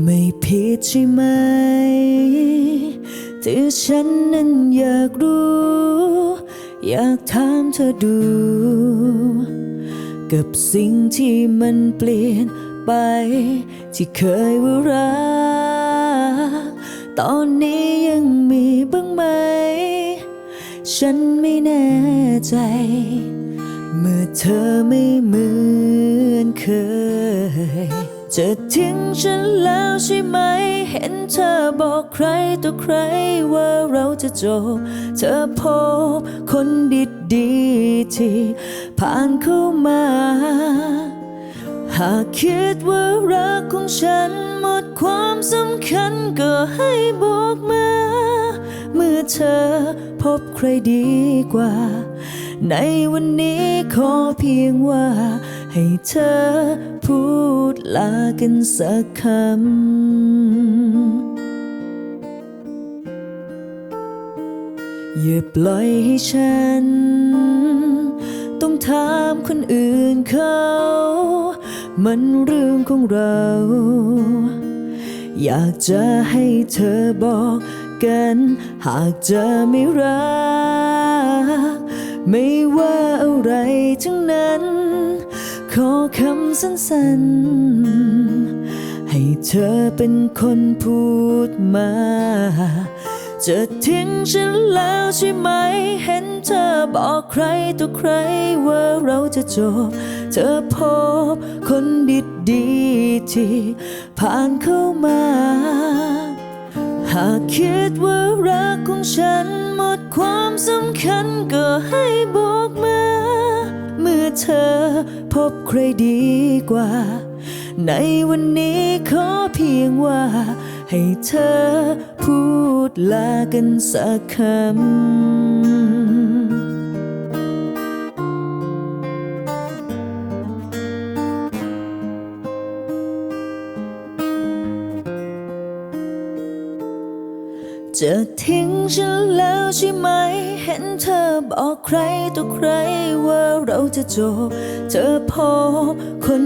ไม่ผิดใช่ไหม ที่ฉันนั้นอยากรู้ อยากถามเธอดู กับสิ่งที่มันเปลี่ยนไป ที่เคยว่ารัก ตอนนี้ยังมีบ้างไหม ฉันไม่แน่ใจ เมื่อเธอไม่เหมือนเคย จะทิ้งฉันแล้วใช่ไหม เห็นเธอบอกใครต่อใครว่าเราจะจบ เธอพบคนดีๆที่ผ่านเข้ามา หากคิดว่ารักของฉันหมดความสำคัญก็ให้บอกมา เมื่อเธอพบใครดีกว่า ในวันนี้ขอเพียงว่าให้เธอพูด ลากันสักคำอย่าปล่อยให้ฉัน ต้องถามคนอื่นเขา มันเรื่องของเรา อยากจะให้เธอบอกกัน หากจะไม่รัก ไม่ว่าอะไรทั้งนั้น ขอคำสั้นๆ ให้เธอเป็นคนพูดมา จะทิ้งฉันแล้วใช่ไหม เห็นเธอบอกใครต่อใครว่าเราจะจบ เธอพบคนดีๆที่ผ่านเข้ามา หากคิดว่ารักของฉันหมดความสำคัญก็ให้บอกมา อเธอพบใครดีกว่า ในวันนี้ขอเพียงว่า ให้เธอพูดลากันสักคำ จะทิ้งฉันแล้วใช่ไหม เห็นเธอบอกใครต่อใครว่าเราจะจบ เธอพบคน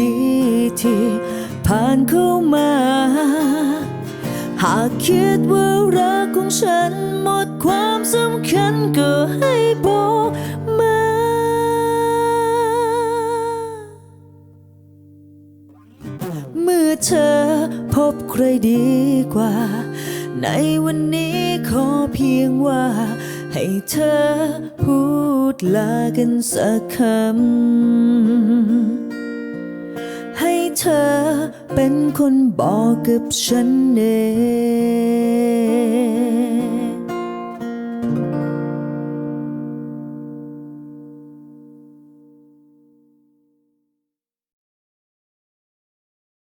ดีๆที่ผ่านเข้ามา หากคิดว่ารักของฉันหมดความสำคัญก็ให้บอกมาเมื่อเธอพบใครดีกว่า ในวันนี้ขอเพียงว่า ให้เธอพูดลากันสักคำให้เธอเป็นคนบอกกับฉันเอง